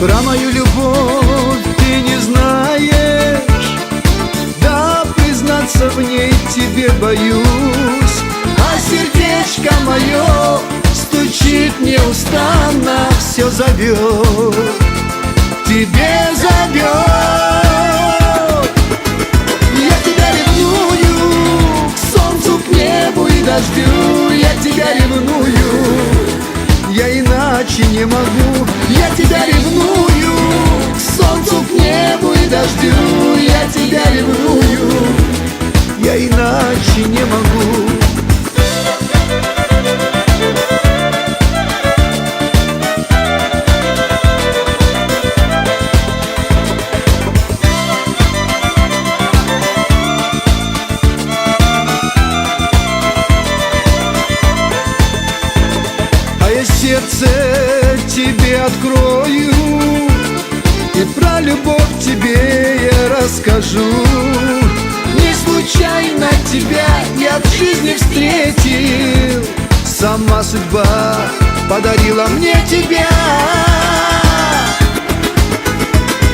Про мою любовь ты не знаешь. Да, признаться в ней тебе боюсь. А сердечко мое стучит неустанно Все зовет, тебе зовет Я тебя ревную к солнцу, к небу и дождю иначе не могу. Я тебя ревную К солнцу, к небу и дождю. Я тебя ревную открою И про любовь тебе я расскажу. Не случайно тебя я в жизни встретил. Сама судьба подарила мне тебя.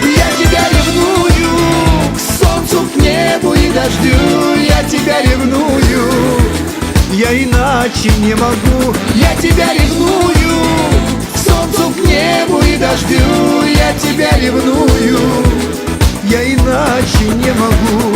Я тебя ревную К солнцу, к небу и дождю. Я тебя ревную. Я иначе не могу. Я тебя ревную солнцу, к небу и дождю Я тебя ревную. Я иначе не могу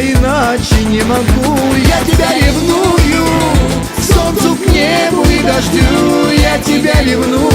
Иначе не могу. Я тебя ревную солнцу, к небу и дождю. Я тебя ревную